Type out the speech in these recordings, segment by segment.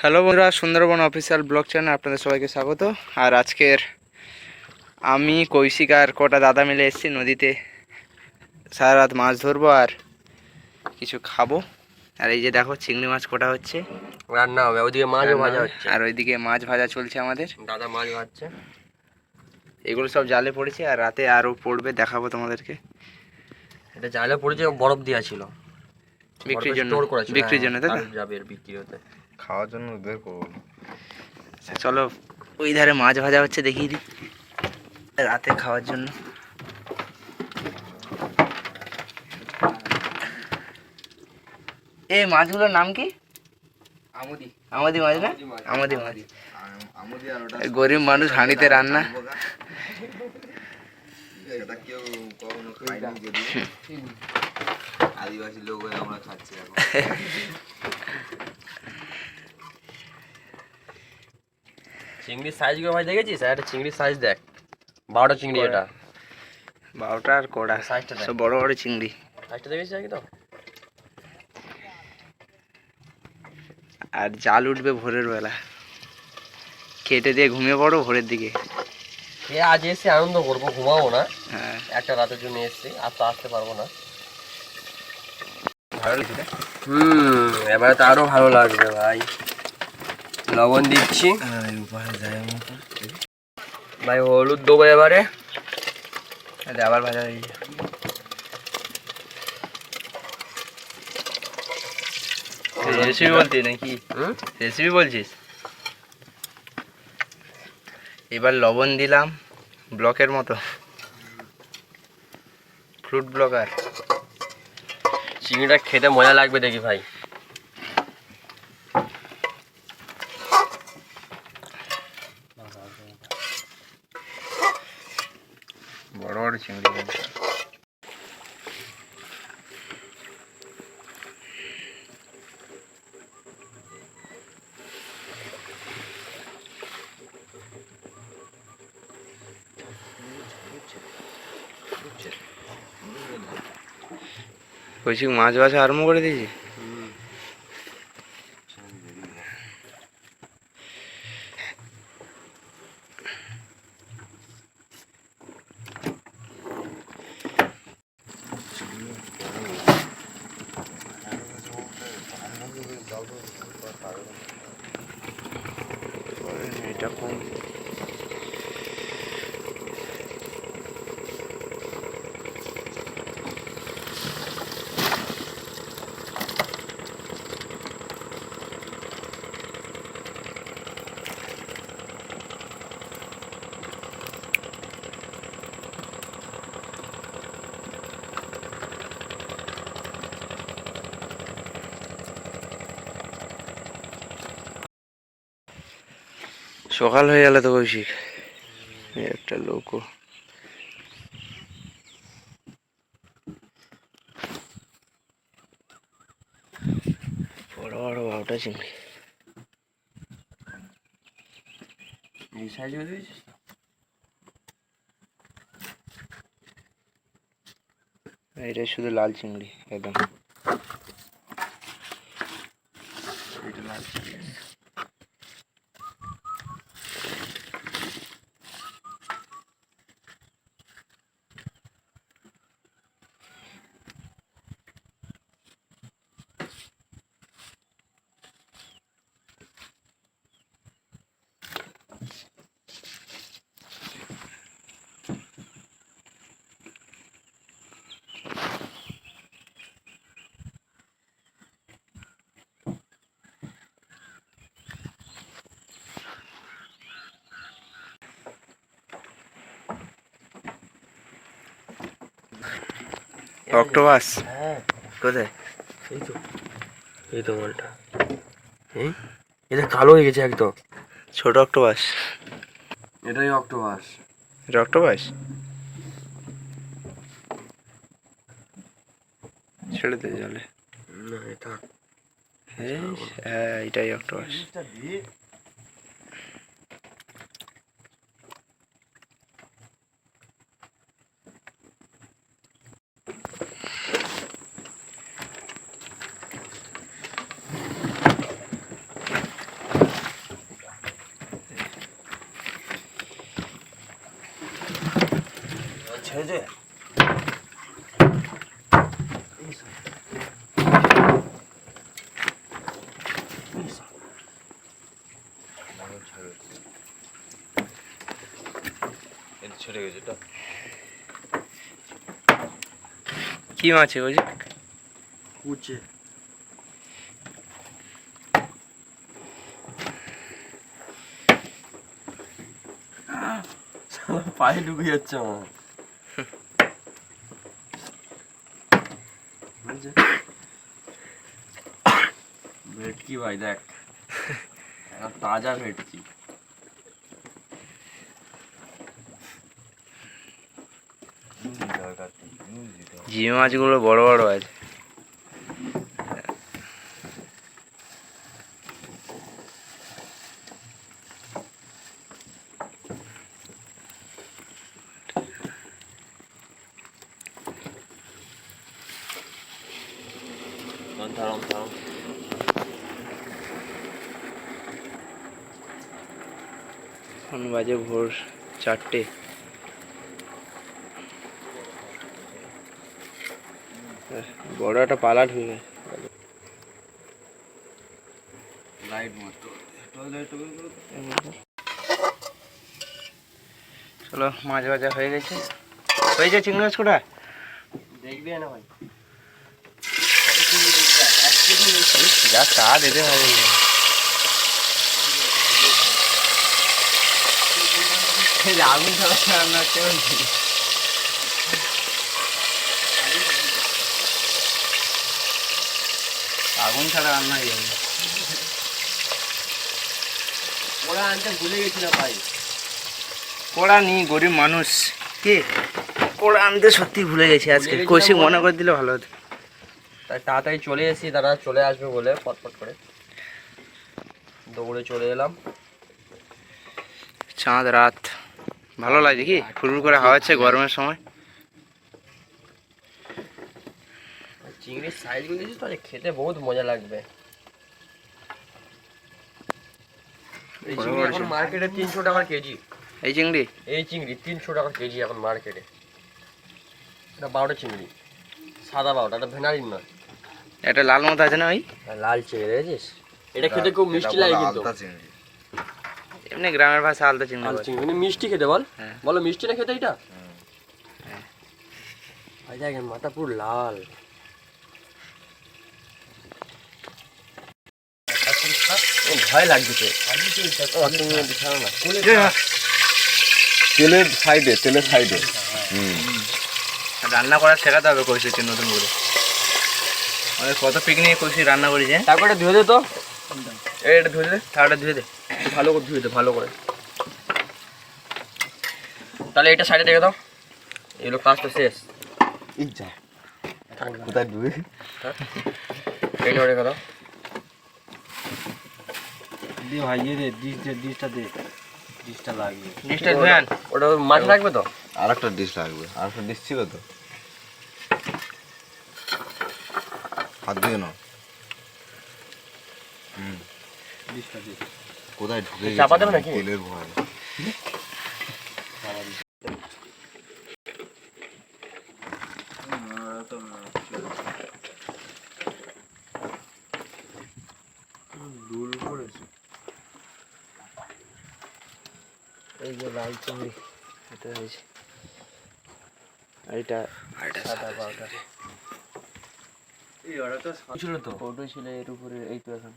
Hello বন্ধুরা Sundarban official blog channel আপনাদের সবাইকে স্বাগত। আর আজকের আমি কৌশিক আর কটা দাদা মিলে এসেছি নদীতে সারা রাত মাছ ধরবো আর কিছু খাব। আর এই যে দেখো চিংড়ি মাছ কোটা হচ্ছে। রান্না হবে ওইদিকে মাছ ভাজা হচ্ছে। আর ওইদিকে মাছ ভাজা চলছে আমাদের। দাদা মাছ ভাজছে। এগুলো সব জালে পড়েছে আর রাতে আরও পড়বে দেখাবো তোমাদেরকে। এটা জালে পড়েছে বরফ দেওয়া ছিল। বিক্রির জন্য। বিক্রির জন্য তাই তো? যাবে বিক্রি হতে। খাওয়ার জন্য বের করব আচ্ছা, চলো ওই ধারে মাছ ভাজা হচ্ছে দেখিয়ে দিই। রাতে খাওয়ার জন্য। এই মাছগুলোর নাম কি? আমুদি। আমাদি মাছ না? আমাদি মাছ। আমুদি আর ওটা এই গরিব মানুষ হাঁড়িতে রান্না। আদিবাসী লোক আমরা খাচ্ছি এখন চিংড়ির সাইজগুলো ভাই দেখেছিস? একটা চিংড়ির সাইজ দেখ। বারোটা চিংড়ি এটা। বারোটা আর কড়া সাইজটা সব বড় বড় চিংড়ি। সাইজটা দেখেছিস একদম আর জাল উঠবে ভোরের বেলা। কেটে দিয়ে ঘুমিয়ে পড়ো ভোরের দিকে। এ আজ এসে আনন্দ করব ঘুমাবো না। হ্যাঁ। একটা রাতের জন্য এসছি আর তো আসতে পারব না। ভালো লাগছে হুম। এবারে তো আরও ভালো লাগবে ভাই। লবণ দিচ্ছি। ভাই হলুদ দেবো এবারে। আবার ভাজা হয়ে যাবে রেসিপি বলতি নাকি? রেসিপি বলছিস? এবার লবণ দিলাম ব্লকের মতো। Fruit blocker. চিংড়িটা খেতে মজা লাগবে দেখি ভাই। বলছি মাছ বাছা আরম্ভ করে দিয়েছি। সকাল হয়ে গেল তো কৌশিক এই একটা লোকও বড় বড় বাউটা চিংড়ি। এই সাইজ এটা শুধু লাল চিংড়ি একদম এটা লাল চিংড়ি। অক্টোপাস। হ্যাঁ। কোথায়? এই তো এই তো মালটা। হুম এটা কালো হয়ে গেছে একদম। ছোট অক্টোপাস। এটাই অক্টোপাস। এটা অক্টোপাস? ছেড়ে দে জলে না এটা এই, হ্যাঁ এটাই অক্টোপাস আছে ছেড়ে গেছে এটা কি মাছ বলছি কুচে পায়ে ঢুকে যাচ্ছে আমার ভেটকি ভাই দেখ। তাজা ভেটকি। জি মাছগুলো বড় বড় আছে। থাম থাম এখন বাজে ভোর চারটে। বড় একটা পালা ঢুকে। লাইট চলো মাছ ভাজা হয়ে গেছে। হয়েছে চিংড়ি মাছ কোটা দেখবি না ভাই। যা তা দিতে হবে আগুন ছাড়া রান্না হয়ে ওরা আনতে ভুলে গেছিলাম ভাই। কোড়া নি গরিব মানুষ কে কোড়া আনতে সত্যি ভুলে গেছি আজকে। মনে মানে? করে দিলে ভালো হতো। তাই তাড়াতাড়ি চলে এসেছি তারা চলে আসবে বলে পটপট করে। দৌড়ে চলে এলাম। চাঁদ রাত। ভালো লাগে কি ফুল করে হাওয়া হচ্ছে গরমের সময়। চিংড়ির সাইজ দেখেছিস তো? খেতে বহুত মজা লাগবে। এখন মার্কেটে তিনশো টাকা কেজি। এই চিংড়ি? এই চিংড়ি তিনশো টাকা কেজি এখন মার্কেটে এটা বারোটা চিংড়ি। সাদা বারোটা এটা ভেনারিন নয়। একটা লাল মতো আছে না ওই লাল চিংড়ি দেখেছিস? এটা খেতে খুব মিষ্টি লাগে কিন্তু। চিংড়ি। এমনি গ্রামের ভাষা আলাদা চিংড়ি বলে। চিংড়ি মানে মিষ্টি খেতে বল। হ্যাঁ। বলো মিষ্টি না খেতে এটা? হ্যাঁ। ভাই দেখ এর মাথা পুরো লাল। ভয় লাগছে তেলের সাইডে তেলের সাইডে। রান্না করা শেখাতে হবে কৌশিককে নতুন করে। কত পিকনিক কৌশিক রান্না করেছে তারপরে ধুয়ে দে তো। এটা ধুয়ে দে থালাটা ধুয়ে দে। ভালো করে ধুয়ে দে ভালো করে। তাহলে এটা সাইডে রেখে দাও। এগুলো কাজ তো শেষ। কোথায় ডুবে এটা রেখে দাও। দে ভাই ইয়ে দে ডিশ দে ডিশটা দে। ডিশটা লাগিয়ে। জিনিসটা ধুয়ে আন। ওটা মাছ রাখবে তো? আর একটা ডিশ লাগবে আর একটা ডিশ ছিল তো। হাত দিয়ে হুম। কোথায় ঢুকে চাপা দেবে নাকি? তেলের ভয়। দুল এই যে লাল চিংড়ি এটা হয়েছে। এটা সাদা পাউডার। এই ওরা তো ছিল তো? কৌটো ছিল এর উপরে এই তো এখন।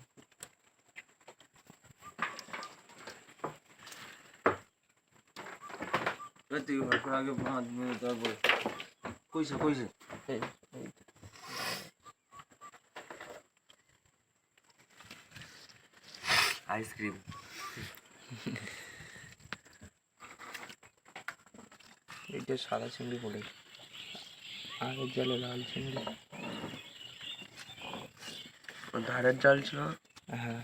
তুই আগে ভাত মেরে কইছে কইছে। এই এই। আইসক্রিম। এইটা সাদা চিংড়ি পড়ে আগের জলে লাল চিংড়ি। ধারের জাল ছিল। হ্যাঁ।